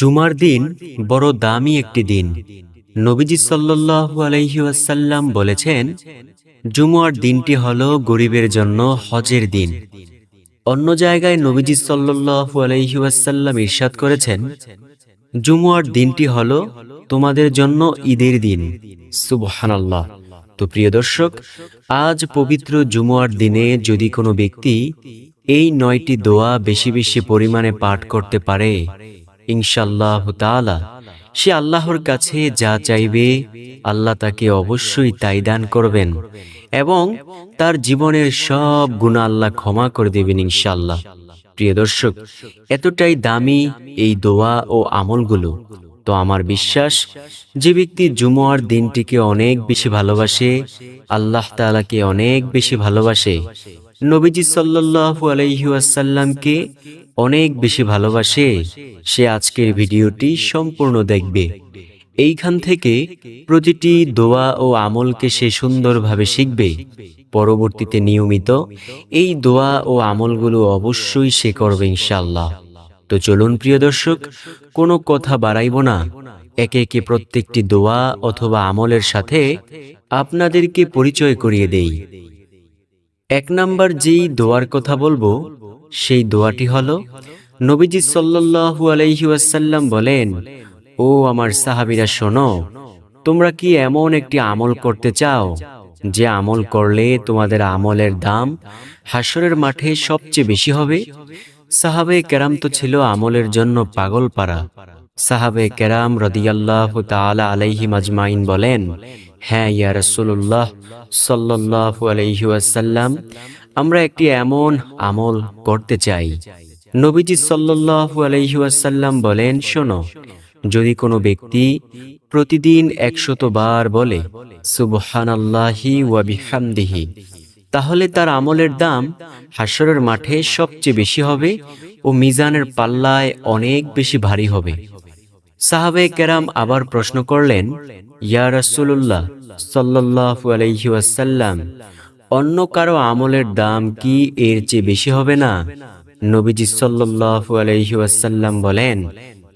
জুমার দিন বড় দামি একটি দিন। নবীজি সাল্লাল্লাহু আলাইহি ওয়াসাল্লাম বলেছেন, জুমার দিনটি হল গরিবের জন্য হজের দিন। অন্য জায়গায় নবীজি সাল্লাল্লাহু আলাইহি ওয়াসাল্লাম ইরশাদ করেছেন জুমুয়ার দিনটি হল তোমাদের জন্য ঈদের দিন। সুবহানাল্লাহ। তো প্রিয় দর্শক, আজ পবিত্র জুমুয়ার দিনে যদি কোনো ব্যক্তি এই নয়টি দোয়া বেশি বেশি পরিমাণে পাঠ করতে পারে ইনশাল্লাহ তাআলা। সে আল্লাহর কাছে যা চাইবে, আল্লাহ তাকে অবশ্যই তাই দান করবেন এবং তার জীবনের সব গুণা আল্লাহ ক্ষমা করে দেবেন ইনশাল্লাহ প্রিয় দর্শক, এতটাই দামি এই দোয়া ও আমলগুলো। তো আমার বিশ্বাস, যে ব্যক্তি জুমুয়ার দিনটিকে অনেক বেশি ভালোবাসে, আল্লাহ তাআলাকে অনেক বেশি ভালোবাসে। নবীজি সাল্লাল্লাহু আলাইহি ওয়াসাল্লামকে অনেক বেশি ভালোবাসে, সে আজকের ভিডিওটি সম্পূর্ণ দেখবে। এইখান থেকে প্রতিটি দোয়া ও আমলকে সে সুন্দরভাবে শিখবে। পরবর্তীতে নিয়মিত এই দোয়া ও আমলগুলো অবশ্যই সে করবে ইনশাল্লাহ তো চলুন প্রিয় দর্শক, কোনো কথা বাড়াইব না। একে একে প্রত্যেকটি দোয়া অথবা আমলের সাথে আপনাদেরকে পরিচয় করিয়ে দেই। এক নাম্বার যেই দোয়ার কথা বলব সেই দোয়াটি হলো, নবীজি সাল্লাল্লাহু আলাইহি ওয়াসাল্লাম বলেন, ও আমার সাহাবিরা, শোনো, তোমরা কি এমন একটি আমল করতে চাও, যে আমল করলে তোমাদের আমলের দাম হাসরের মাঠে সবচেয়ে বেশি হবে? সাহাবে কেরাম তো ছিল আমলের জন্য পাগল পারা সাহাবে কেরাম রদিয়াল্লাহ তাআলা আলাইহি মাজমাইন বলেন হ্যাঁ ইয়া রাসূলুল্লাহ সাল্লাল্লাহু আলাইহি ওয়াসাল্লাম আমরা একটি এমন আমল করতে চাই। নবীজি আলাইহি বলেন, শোনো, যদি কোনো ব্যক্তি প্রতিদিন একশত বার বলে, সুবহানাল্লাহি ওয়া বিহামদিহি, তাহলে তার আমলের দাম হাসরের মাঠে সবচেয়ে বেশি হবে ও মিজানের পাল্লায় অনেক বেশি ভারী হবে। সাহাবে কেরাম আবার প্রশ্ন করলেন, ইয়া রাসূলুল্লাহ সাল্লাল্লাহু আলাইহি ওয়াসাল্লাম অন্য কারও আমলের দাম কি এর চেয়ে বেশি হবে না? নবীজি সাল্লাল্লাহু আলাইহি বলেন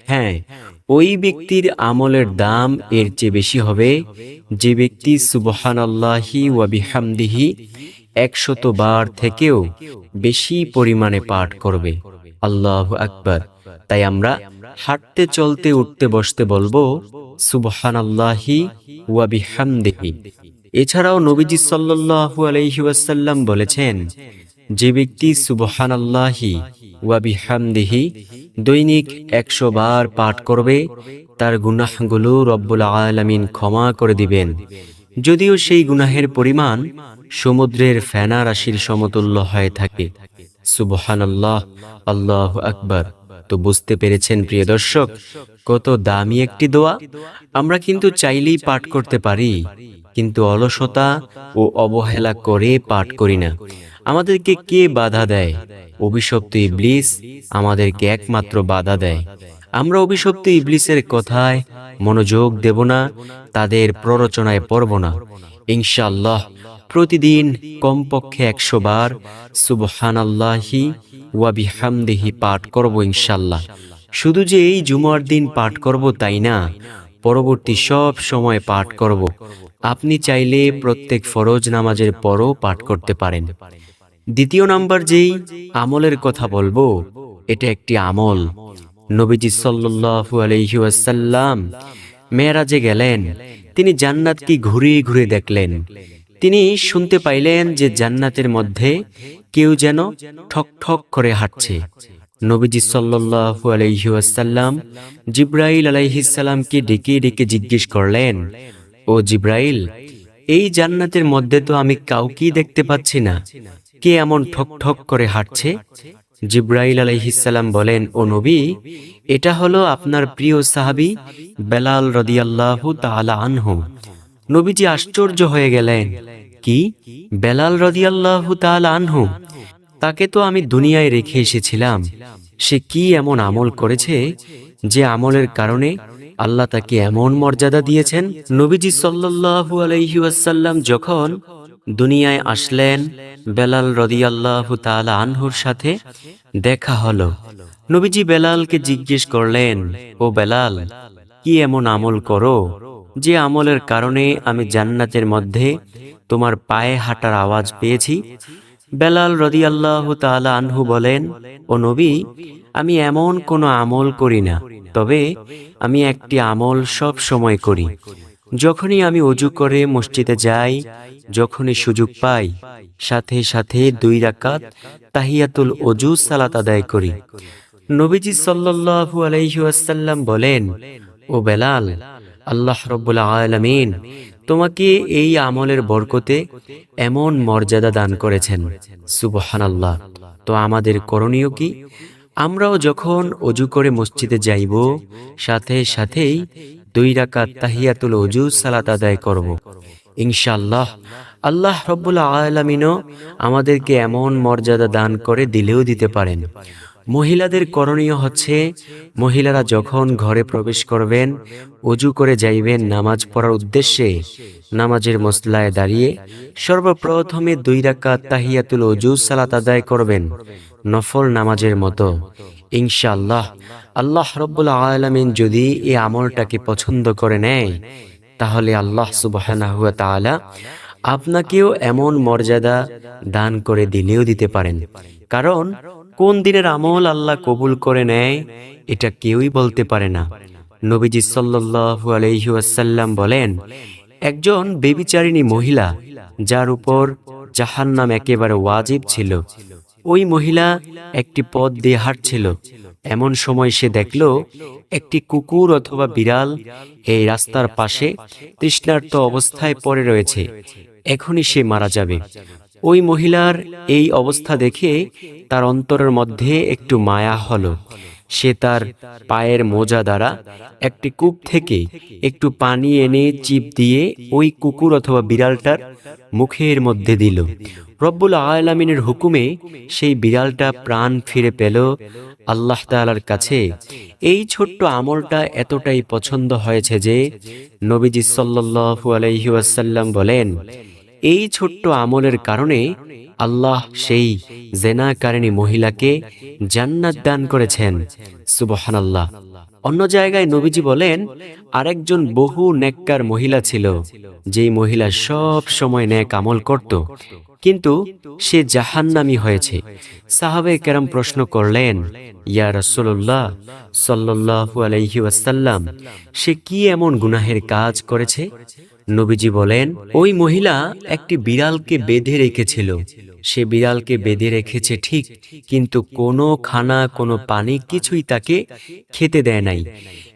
হ্যাঁ ওই ব্যক্তির আমলের দাম এর চেয়ে বেশি হবে। যে ব্যক্তি সুবহানাল্লাহি ওয়া বিহামদিহি একশত বার থেকেও বেশি পরিমাণে পাঠ করবে। আল্লাহ আকবার। তাই আমরা হাঁটতে চলতে উঠতে বসতে বলব, সুবহানাল্লাহি ওয়া বিহামদিহি। এছাড়াও নবীজি সাল্লাল্লাহু আলাইহি ওয়াসাল্লাম বলেছেন, যে ব্যক্তি সুবহানাল্লাহি ওয়া বিহামদিহি দৈনিক একশো বার পাঠ করবে, তার গুনাহগুলো রব্বুল আলামিন ক্ষমা করে দিবেন। যদিও সেই গুনাহের পরিমাণ সমুদ্রের ফেনা রাশির সমতুল্য হয়ে থাকে। সুবহান আল্লাহ আল্লাহ আকবর। তো বুঝতে পেরেছেন প্রিয় দর্শক, কত দামি একটি দোয়া। আমরা কিন্তু চাইলেই পাঠ করতে পারি। কিন্তু অলসতা ও অবহেলা করে পাঠ করি না। আমাদেরকে কে বাধা দেয়? অভিশপ্ত ইবলিস আমাদেরকে একমাত্র বাধা দেয়। আমরা অভিশপ্ত ইবলিসের কথায় মনোযোগ দেব না, তাদের প্ররোচনায় পড়ব না। ইনশাআল্লাহ প্রতিদিন কমপক্ষে একশো বার সুবহানাল্লাহি ওয়া বিহামদিহি পাঠ করব ইনশাল্লাহ শুধু যে এই জুমার দিন পাঠ করব তাই না? পরবর্তী সব সময় পাঠ করব। আপনি চাইলে প্রত্যেক ফরজ নামাজের পরও পাঠ করতে পারেন। দ্বিতীয় নাম্বার যেই, আমলের কথা বলব, এটা একটি আমল। নবীজি সাল্লাল্লাহু আলাইহি ওয়াসাল্লাম মেয়েরাজে গেলেন, তিনি জান্নাতকে ঘুরে ঘুরে দেখলেন। তিনি শুনতে পাইলেন যে জান্নাতের মধ্যে কেউ যেন ঠক ঠক করে হাঁটছে। নবীজি সাল্লাল্লাহু আলাইহি ওয়াসাল্লাম জিব্রাইল আলাইহিস সালামকে ডেকে ডেকে জিজ্ঞেস করলেন, ও জিব্রাইল, এই জান্নাতের মধ্যে তো আমি কাউকেই দেখতে পাচ্ছি না। কে এমন ঠক ঠক করে হাঁটছে? জিব্রাইল আলাইহিসাল্লাম বলেন, ও নবী, এটা হলো আপনার প্রিয় সাহাবী বেলাল রদিয়াল্লাহু তাআলা আনহু। নবীজি আশ্চর্য হয়ে গেলেন, কি? বেলাল রদিয়াল্লাহু তাআলা আনহু? তাকে তো আমি দুনিয়ায় রেখে এসেছিলাম। সে কি এমন আমল করেছে যে আমলের কারণে আল্লাহ তাকে এমন মর্যাদা দিয়েছেন? নবীজি সাল্লাল্লাহু আলাইহি ওয়াসাল্লাম যখন দুনিয়ায় আসলেন, বেলাল রদিয়াল্লাহ তাআলা আনহুর সাথে দেখা হলো। নবীজি বেলালকে জিজ্ঞেস করলেন, ও বেলাল, কি এমন আমল করো যে আমলের কারণে আমি জান্নাতের মধ্যে তোমার পায়ে হাঁটার আওয়াজ পেয়েছি? বেলাল রদিয়াল্লাহ তাআলা আনহু বলেন, ও নবী, আমি এমন কোনো আমল করি না, তবে আমি একটি আমল সব সময় করি। যখনই আমি অজু করে মসজিদে যাই, যখনই সুযোগ পাই, সাথে সাথে দুই রাকাত তাহিয়াতুল অজু সালাত আদায় করি। নবীজি সাল্লাল্লাহু আলাইহি ওয়াসাল্লাম বলেন, ও বেলাল, আল্লাহ রব্বুল আলামিন তোমাকে এই আমলের বরকতে এমন মর্যাদা দান করেছেন। সুবহানাল্লাহ। তো আমাদের করণীয় কি? আমরাও যখন অজু করে মসজিদে যাইব, সাথে সাথেই দুই রাকাত তাহিয়াতুল অজু সালাত আদায় করব। ইনশাআল্লাহ, আল্লাহ রব্বুল আলামিনও আমাদেরকে এমন মর্যাদা দান করে দিলেও দিতে পারেন। মহিলাদের করণীয় হচ্ছে, মহিলারা যখন ঘরে প্রবেশ করবেন অজু করে যাইবেন নামাজ পড়ার উদ্দেশ্যে, নামাজের মসলায় দাঁড়িয়ে সর্বপ্রথমে দুই রাকাত তাহিয়াতুল অজু সালাত আদায় করবেন, নফল নামাজের মতো। ইনশাআল্লাহ, আল্লাহ রব্বুল আলামিন যদি এই আমলটাকে পছন্দ করে নেয়, তাহলে আল্লাহ তাআলা আপনাকেও এমন মর্যাদা দান করে দিলেও দিতে পারেন। কারণ কোন দিনের আমল আল্লাহ কবুল করে নেয়, এটা কেউই বলতে পারে না। নবীজি সাল্লাল্লাহু আলাইহি ওয়াসাল্লাম বলেন, একজন বেবিচারিণী মহিলা যার উপর জাহান্নাম একেবারে ওয়াজিব ছিল, ওই মহিলা একটি পথ দিয়ে হাঁটছিল। এমন সময় সে দেখল, একটি কুকুর অথবা বিড়াল এই রাস্তার পাশে তৃষ্ণার্ত অবস্থায় পড়ে রয়েছে। এখনই সে মারা যাবে। ওই মহিলার এই অবস্থা দেখে তার অন্তরের মধ্যে একটু মায়া হলো। সে তার পায়ের মোজা দ্বারা একটি কূপ থেকে একটু পানি এনে চিপ দিয়ে ওই কুকুর অথবা বিড়ালটার মুখের মধ্যে দিল। রব্বুল আলামিনের হুকুমে সেই বিড়ালটা প্রাণ ফিরে পেল আল্লাহ তাআলার কাছে। এই ছোট্ট আমলটা এতটাই পছন্দ হয়েছে যে নবীজি সাল্লাল্লাহু আলাইহি ওয়াসাল্লাম বলেন এই ছোট্ট আমলের কারণে আল্লাহ সেই জেনাকারিণী মহিলাকে জান্নাত দান করেছেন। সুবহানাল্লাহ। অন্য জায়গায় নবীজি বলেন, আরেকজন বহু নেককার মহিলা ছিল, যেই মহিলা সব সময় নেক আমল করত, কিন্তু সে জাহান্নামী হয়েছে। সাহাবে কেরাম প্রশ্ন করলেন, ইয়া রাসূলুল্লাহ সাল্লাল্লাহু আলাইহি ওয়াসাল্লাম, সে কি এমন গুনাহের কাজ করেছে? নবীজি বলেন, ওই মহিলা একটি বিড়ালকে বেঁধে রেখেছিল। সে বিড়ালকে বেঁধে রেখেছে ঠিক, কিন্তু কোনো খানা, কোনো পানি কিছুই তাকে খেতে দেয় নাই।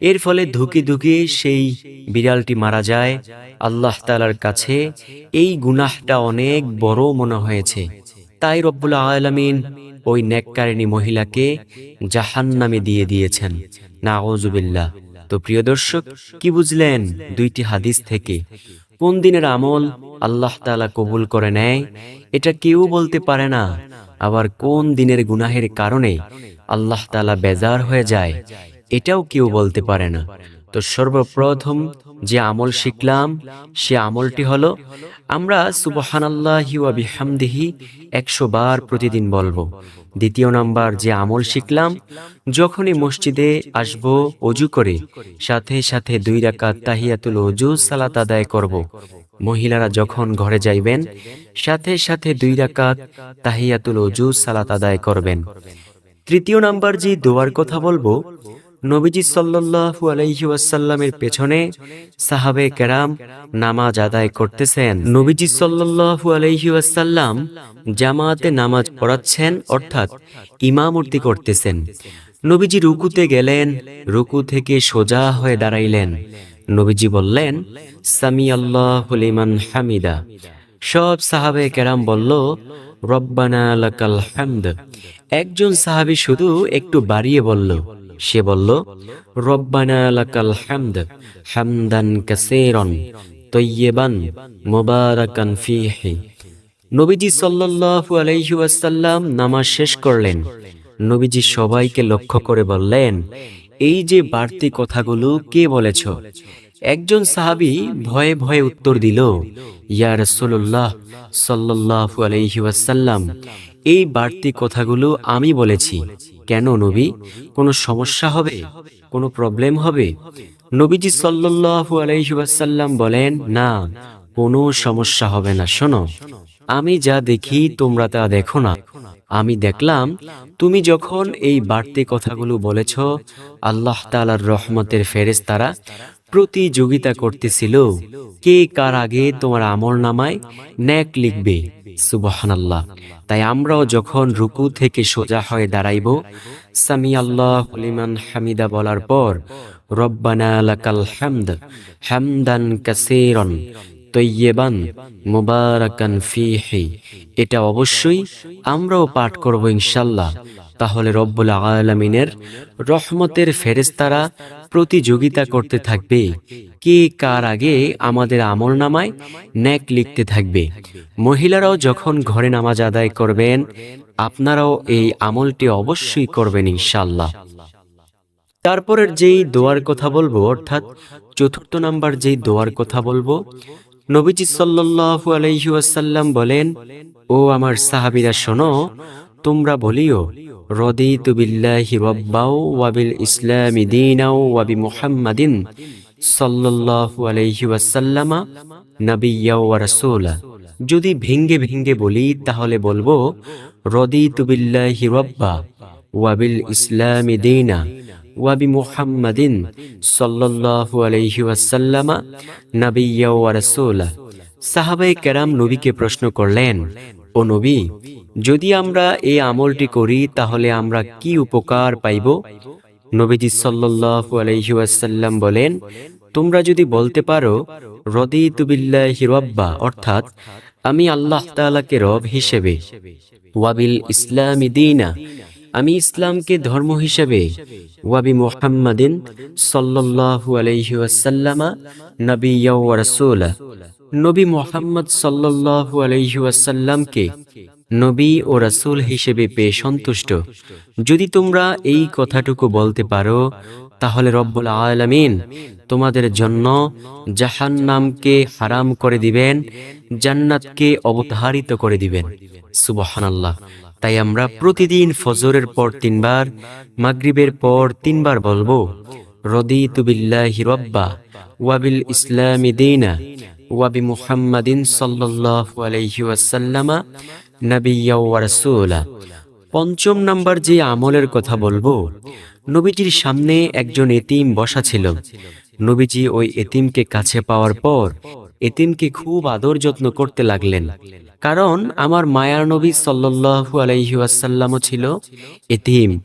এর ফলে ধুকে ধুকে সেই বিড়ালটি মারা যায়। আল্লাহ তালার কাছে এই গুনাহটা অনেক বড় মনে হয়েছে। তাই রব্বুল আলামিন ওই নেককারিণী মহিলাকে জাহান্নামে দিয়ে দিয়েছেন। নাউজুবিল্লাহ। তো প্রিয় দর্শক, কি বুঝলেন দুইটি হাদিস থেকে? কোন দিনের আমল আল্লাহ তালা কবুল করে নেয়? এটা কেউ বলতে পারে না। আবার কোন দিনের গুনাহের কারণে আল্লাহ তালা বেজার হয়ে যায়? এটাও কেউ বলতে পারে না। তো সর্বপ্রথম যে আমল শিখলাম, সে আমলটি হলো, আমরা সুবহানাল্লাহি একশো বার প্রতিদিন বলব। দ্বিতীয় নাম্বার, যে আমল শিখলাম, যখনই মসজিদে আসব, অজু করে, সাথে সাথে দুই রাকাত তাহিয়াতুল অজু সালাত আদায় করব। মহিলারা যখন ঘরে যাইবেন, সাথে সাথে দুই রাকাত তাহিয়াতুল অজু সালাত আদায় করবেন। তৃতীয় নাম্বার, যে দোয়ার কথা বলব নবীজি সাল্লাল্লাহু আলাইহি ওয়াসাল্লামের পেছনে সাহাবে কেরাম নামাজ আদায় করতেছেন। নবীজি সাল্লাল্লাহু আলাইহি ওয়াসাল্লাম জামাতে নামাজ পড়াচ্ছেন, অর্থাৎ ইমামতি করতেছেন। নবীজি রুকুতে গেলেন, রুকু থেকে সোজা হয়ে দাঁড়াইলেন। নবীজি বললেন সামি আল্লাহমান হামিদা। সব সাহাবে কেরাম বলল, রব্বানা লাকাল হামদ। একজন সাহাবী শুধু একটু বাড়িয়ে বলল সে বলল, রব্বানা লাকাল হামদ, হামদান কাসীরান তয়্যিবান মুবারাকান ফীহি। নবীজি সাল্লাল্লাহু আলাইহি ওয়াসাল্লাম নামাজ শেষ করলেন। নবীজি সবাইকে লক্ষ্য করে বললেন, এই যে বাড়তি কথাগুলো কে বলেছ? একজন সাহাবী ভয়ে ভয়ে উত্তর দিল, ইয়া রাসূলুল্লাহ সাল্লাল্লাহু আলাইহি ওয়াসাল্লাম, এই বাড়তি কথাগুলো আমি বলেছি। কেন নবী? কোনো সমস্যা হবে? কোনো প্রবলেম হবে? নবীজি সাল্লু আলহিবাসাল্লাম বলেন, না, কোনো সমস্যা হবে না। শোনো, আমি যা দেখি তোমরা তা দেখো না। আমি দেখলাম, তুমি যখন এই বাড়তি কথাগুলো বলেছ, আল্লাহ তালার রহমতের ফেরেশতারা প্রতিযোগিতা করতেছিল, কে কার আগে তোমার আমল নামায় ন্যাক লিখবে? সুবহানাল্লাহ। তাই আমরাও যখন রুকু থেকে সোজা হয়ে দাঁড়াইব সামি আল্লাহ লিমান হামিদা বলার পর, রব্বানা হামদ, হামদান কাসীরান, তৈয়েবান, মুবারাকান ফিহি। এটা অবশ্যই আমরাও পাঠ করব ইনশাল্লাহ। তাহলে রব্বুল আলামিনের রহমতের ফেরেস্তারা প্রতিযোগিতা করতে থাকবে। কে কার আগে আমাদের আমল নামায় ন্যাক লিখতে থাকবে? মহিলারাও যখন ঘরে নামাজ আদায় করবেন, আপনারাও এই আমলটি অবশ্যই করবেন ইনশাল্লাহ তারপরের যেই দোয়ার কথা বলব, অর্থাৎ চতুর্থ নাম্বার যেই দোয়ার কথা বলব, নবীজি সাল্লাল্লাহু আলাইহি ওয়াসাল্লাম বলেন, ও আমার সাহাবীরা শোনো, তোমরা বলিও রদিতু বিল্লাহি রাব্বাও ওয়া বিল ইসলামি দীনাও ওয়া বি মুহাম্মাদিন সাল্লাল্লাহু আলাইহি ওয়াসাল্লামা নাবিয়্যা ওয়া রাসূলা। যদি ভেঙ্গে ভেঙ্গে বলি, তাহলে বলব, রদিতু বিল্লাহি রাব্বা ওয়া বিল ইসলামি দীনা ওয়াবি মুহাম্মাদিন সাল্লাল্লাহু আলাইহি ওয়াসাল্লামা নাবিয়্যা ওয়া রাসূলা। সাহাবায়ে কেরাম নবীকে প্রশ্ন করলেন, ও নবী যদি আমরা এই আমলটি করি, তাহলে আমরা কি উপকার পাইব? নবীজি সাল্লাল্লাহু আলাইহি ওয়াসাল্লাম বলেন, তোমরা যদি বলতে পারো রদি বিল্লাহি হিরব্বা অর্থাৎ আমি আল্লাহ তাআলাকে রব হিসেবে ওয়াবিল ইসলামি দীনা, আমি ইসলামকে ধর্ম হিসেবে ওয়াবি মুহাম্মাদিন ওয়াসাল্লামা নবিয়্যা ওয়া রাসূলা। নবী মোহাম্মদ সাল্লাল্লাহু আলাইহি ওয়াসাল্লামকে নবী ও রাসূল হিসেবে পেয়ে সন্তুষ্ট। যদি তোমরা এই কথাটুকু বলতে পারো, তাহলে রব্বুল আলামিন তোমাদের জন্য জাহান্নামকে হারাম করে দিবেন, জান্নাতকে অবধারিত করে দিবেন। সুবহানাল্লাহ। তাই আমরা প্রতিদিন ফজরের পর তিনবার, মাগরিবের পর তিনবার বলব রদি বিল্লাহি রব্বা ওয়াবিল ইসলামি দীনা ওয়াবি মুহাম্মাদিন সাল্লাল্লাহু আলাইহি পঞ্চম নাম্বার যে আমলের কথা বলব, নবীজির সামনে একজন এতিম বসা ছিল। নবীজি ওই এতিমকে কাছে পাওয়ার পর এতিমকে খুব আদর যত্ন করতে লাগলেন। কারণ আমার মায়ার নবী সাল্লাল্লাহু আলাইহি ওয়াসাল্লামও ছিল এতিম।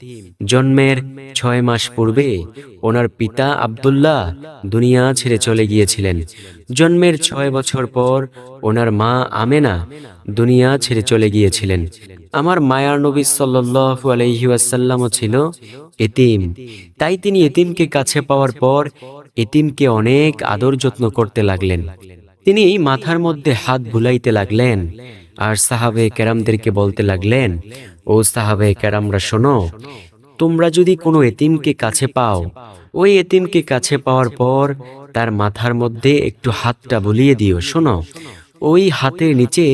জন্মের ছয় মাস পূর্বে ওনার পিতা আব্দুল্লাহ দুনিয়া ছেড়ে চলে গিয়েছিলেন। জন্মের ছয় বছর পর ওনার মা আমেনা দুনিয়া ছেড়ে চলে গিয়েছিলেন। আমার মায়ার নবী সাল্লাল্লাহু আলাইহি ওয়াসাল্লামও ছিল এতিম। তাই তিনি এতিমকে কাছে পাওয়ার পর এতিমকে অনেক আদর যত্ন করতে লাগলেন। তিনি এই মাথার মধ্যে হাত ভুলাইতে লাগলেন, আর সাহাবে ক্যারামদেরকে বলতে লাগলেন, ও সাহাবে ক্যারামরা শোনো, তোমরা যদি কোনো এতিমকে কাছে পাও, ওই এতিমকে কাছে পাওয়ার পর তার মাথার মধ্যে একটু হাতটা বুলিয়ে দিও। শোনো, ওই হাতের নিচে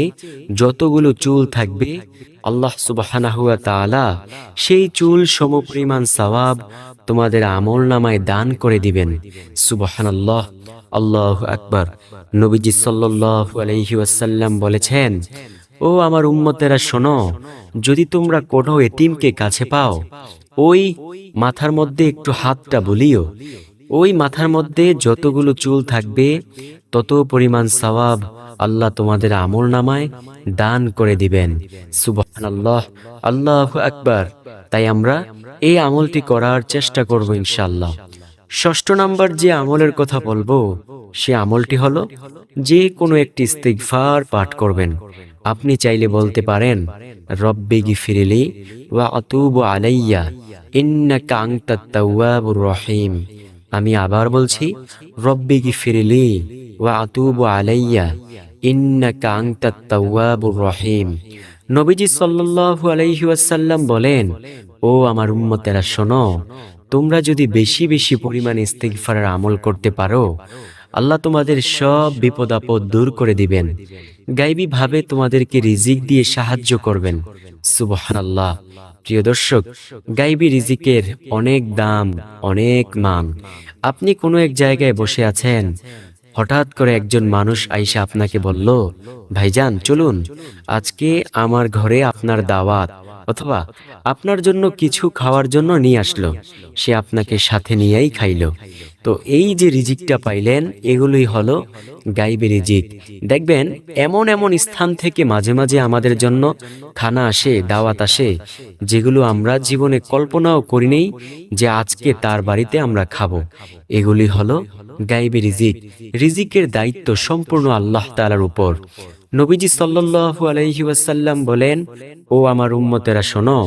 যতগুলো চুল থাকবে আল্লাহ সুবাহানাহুয়া তাআলা সেই চুল সমপরিমাণ সওয়াব তোমাদের আমল নামায় দান করে দিবেন। সুবহানাল্লাহ, আল্লাহ আকবার। নবীজি আলাইহি ওয়াসাল্লাম বলেছেন, ও আমার উম্মতেরা শোনো, যদি তোমরা কোনো এতিমকে কাছে পাও, ওই মাথার মধ্যে একটু হাতটা বলিও, ওই মাথার মধ্যে যতগুলো চুল থাকবে তত পরিমাণ সওয়াব আল্লাহ তোমাদের আমল নামায় দান করে দিবেন। সুবহানাল্লাহ। আল্লাহ আকবার। তাই আমরা এই আমলটি করার চেষ্টা করব ইনশাল্লাহ ষষ্ঠ নাম্বার যে আমলের কথা বলব, সে আমলটি হলো যে কোনো একটি ইস্তিগফার পাঠ করবেন। আপনি চাইলে বলতে পারেন, রব্বি গিফিরিলি ওয়া আতুবু আলাইয়া আনতাত তাওয়াবুর রহিম। আমি আবার বলছি, রব্বি গিফিরিলি ওয়া আতুবু আলাইয়া ইন্নাকা তাওয়াবুর রহিম নবীজি সাল্লাল্লাহু আলাইহি ওয়াসাল্লাম বলেন, ও আমার উম্মতেরা, শোনো, তোমরা যদি বেশি বেশি পরিমাণ ইস্তেগফারের আমল করতে পারো, আল্লাহ তোমাদের সব বিপদ আপদ দূর করে দিবেন। গাইবী ভাবে তোমাদেরকে রিজিক দিয়ে সাহায্য করবেন। সুবহান আল্লাহ প্রিয় দর্শক, গাইবী রিজিকের অনেক দাম, অনেক মান। আপনি কোনো এক জায়গায় বসে আছেন হঠাৎ করে একজন মানুষ আইসা আপনাকে বলল ভাইজান চলুন। আজকে আমার ঘরে আপনার দাওয়াত। অথবা আপনার জন্য কিছু খাওয়ার জন্য নিয়ে আসলো। সে আপনাকে সাথে নিয়েই খাইলো। তো এই যে রিজিকটা পাইলেন এগুলোই হলো গাইবে রিজিক। দেখবেন এমন এমন স্থান থেকে মাঝে মাঝে আমাদের জন্য খানা আসে দাওয়াত আসে যেগুলো আমরা জীবনে কল্পনাও করিনি যে আজকে তার বাড়িতে আমরা খাব। এগুলি হলো গাইবে রিজিক। রিজিকের দায়িত্ব সম্পূর্ণ আল্লাহ তালার উপর। নবীজি সাল্লু আলহিউসাল্লাম বলেন, ও আমার উম্মতেরা, শোনো,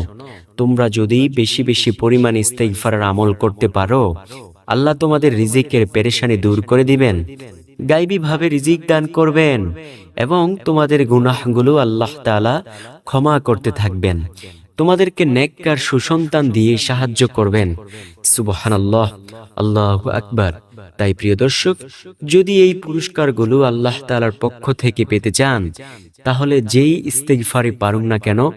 তোমরা যদি বেশি বেশি পরিমাণ ইস্তেকফারের আমল করতে পারো, আল্লাহ তোমাদের রিজিকের পেরেশানি দূর করে দিবেন, গাইবীভাবে রিজিক দান করবেন এবং তোমাদের গুনাহগুলো আল্লাহ তালা ক্ষমা করতে থাকবেন। তোমাদেরকে নেককার সুসন্তান দিয়ে সাহায্য করবেন। সুবহানাল্লাহ, আল্লাহু আকবার। তাই প্রিয় দর্শক, যদি এই পুরস্কারগুলো আল্লাহ তালার পক্ষ থেকে পেতে চান, তাহলে যেই ইস্তেগফারি পারুন না কেন,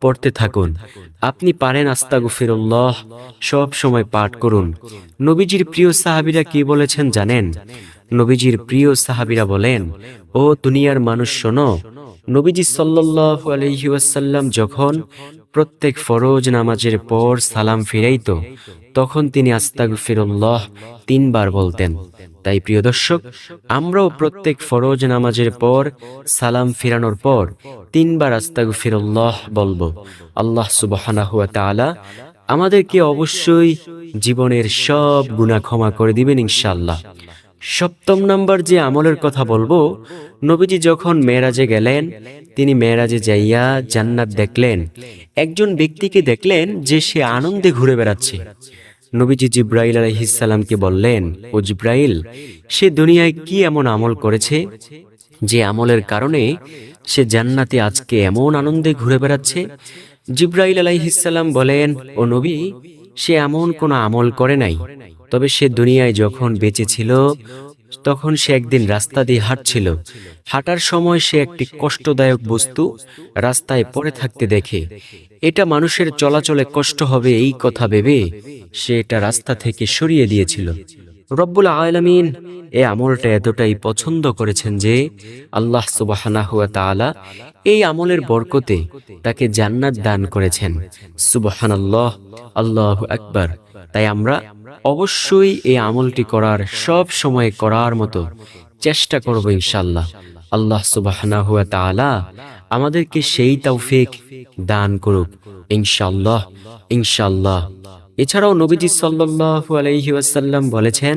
পড়তে থাকুন। আপনি পারেন আস্তাগফিরুল্লাহ, সব সময় পাঠ করুন। নবীজির প্রিয় সাহাবীরা কি বলেছেন জানেন? নবীজির প্রিয় সাহাবিরা বলেন, ও দুনিয়ার মানুষ শোনো, নবীজি সাল্লাল্লাহু আলাইহি ওয়াসাল্লাম যখন প্রত্যেক ফরজ নামাজের পর সালাম ফিরাইতো, তখন তিনি আস্তাগফিরুল্লাহ তিনবার বলতেন। তাই প্রিয় দর্শক, আমরাও প্রত্যেক ফরজ নামাজের পর সালাম ফিরানোর পর তিনবার আস্তাগফিরুল্লাহ বলব। আল্লাহ সুবহানাহু ওয়া তাআলা আমাদেরকে অবশ্যই জীবনের সব গুনাহ ক্ষমা করে দিবেন ইনশাআল্লাহ। সপ্তম নাম্বার যে আমলের কথা বলব, নবীজি যখন মেয়েরাজে গেলেন, তিনি মেয়েরাজে যাইয়া জান্নাত দেখলেন। একজন ব্যক্তিকে দেখলেন যে সে আনন্দে ঘুরে বেড়াচ্ছে। নবীজি জিব্রাইল আলহিসাল্লামকে বললেন, ও জিব্রাইল, সে দুনিয়ায় কি এমন আমল করেছে যে আমলের কারণে সে জান্নাতে আজকে এমন আনন্দে ঘুরে বেড়াচ্ছে? জিব্রাইল আলাইহিসাল্লাম বলেন, ও নবী সে এমন কোনো আমল করে নাই। তবে সে দুনিয়ায় যখন বেঁচে ছিল তখন সে একদিন রাস্তা দিয়ে হাঁটছিল। হাঁটার সময় সে একটি কষ্টদায়ক বস্তু রাস্তায় পড়ে থাকতে দেখে। এটা মানুষের চলাচলে কষ্ট হবে এই কথা ভেবে সে এটা রাস্তা থেকে সরিয়ে দিয়েছিল। রব্বুল আলামিন। এ আমলটা এতটাই পছন্দ করেছেন যে আল্লাহ সুবাহানা হুয়া তাআলা এই আমলের বরকতে তাকে জান্নাত দান করেছেন। সুবাহান আল্লাহ আল্লাহ আকবার। তাই আমরা অবশ্যই এই আমলটি করার সব সময় করার মতো চেষ্টা করব ইনশাল্লাহ আল্লাহ সুবাহানা হুয়া তাআলা আমাদেরকে সেই তৌফিক দান করুক। ইনশাল্লাহ ইনশাল্লাহ এছাড়াও নবীজি সাল্লাল্লাহু আলাইহি ওয়াসাল্লাম বলেছেন,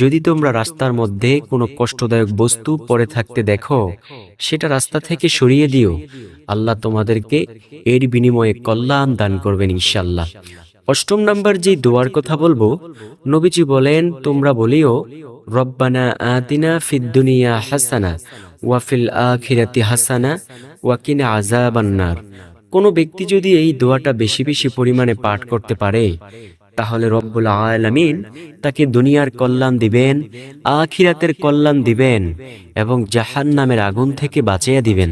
যদি তোমরা রাস্তার মধ্যে কোনো কষ্টদায়ক বস্তু পড়ে থাকতে দেখো, সেটা রাস্তা থেকে সরিয়ে দিও। আল্লাহ তোমাদেরকে এর বিনিময়ে কল্যাণ দান করবেন ইনশাল্লাহ অষ্টম নাম্বার যে দোয়ার কথা বলব, নবীজি বলেন, তোমরা বলিও, রব্বানা আতিনা ফিদ্দুনিয়া হাসানা ওয়াফিল আখিরাতি হাসানা ওয়াকিনা আযাবান্নার কোনো ব্যক্তি যদি এই দোয়াটা বেশি বেশি পরিমাণে পাঠ করতে পারে, তাহলে রব্বুল আলামিন তাকে দুনিয়ার কল্যাণ দিবেন, আখিরাতের কল্যাণ দিবেন এবং জাহান নামের আগুন থেকে বাঁচিয়ে দিবেন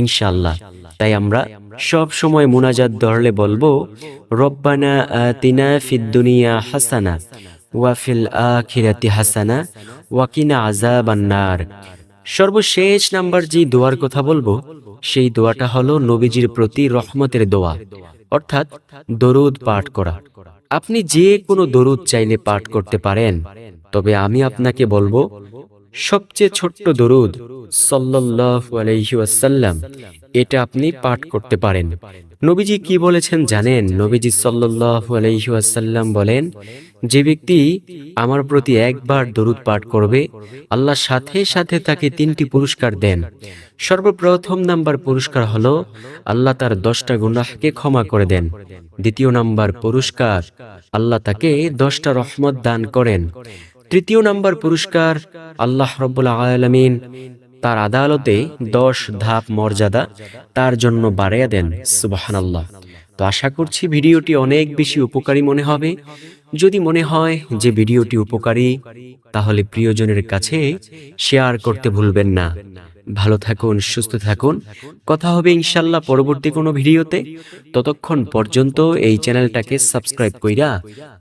ইনশাল্লাহ তাই আমরা সব সময় মুনাজাত ধরলে বলব, রব্বানা আতিনা ফিদ দুনিয়া হাসানা ওয়াফিল আখিরাতি হাসানা ওয়াকিনা আযাবান্নার। সর্বশেষ নাম্বার যে দোয়ার কথা বলব, সেই দোয়াটা হলো নবীজির প্রতি রহমতের দোয়া, অর্থাৎ দরুদ পাঠ করা। আপনি যে কোনো দরুদ চাইলে পাঠ করতে পারেন, তবে আমি আপনাকে বলব সবচেয়ে ছোট্ট দরুদ ওয়াসাল্লাম, এটা আপনি পাঠ করতে পারেন। নবীজি কি বলেছেন জানেন? নবীজি সাল্লাল্লাহু আলাইহি ওয়াসাল্লাম বলেন, যে ব্যক্তি আমার প্রতি একবার দরুদ পাঠ করবে, আল্লাহ সাথে সাথে তাকে তিনটি পুরস্কার দেন। সর্বপ্রথম নাম্বার পুরস্কার হলো, আল্লাহ তার দশটা গুনাহকে ক্ষমা করে দেন। দ্বিতীয় নাম্বার পুরস্কার, আল্লাহ তাকে দশটা রহমত দান করেন। তৃতীয় নাম্বার পুরস্কার আল্লাহ রব্বুল আলমিন তার আদালতে দশ ধাপ মর্যাদা তার জন্য বাড়াইয়া দেন, সুবাহানাল্লাহ। তো আশা করছি ভিডিওটি অনেক বেশি উপকারী মনে হবে। যদি মনে হয় যে ভিডিওটি উপকারী, তাহলে প্রিয়জনের কাছে শেয়ার করতে ভুলবেন না। ভালো থাকুন, সুস্থ থাকুন। কথা হবে ইনশাল্লাহ পরবর্তী কোনো ভিডিওতে। ততক্ষণ পর্যন্ত এই চ্যানেলটাকে সাবস্ক্রাইব কইরা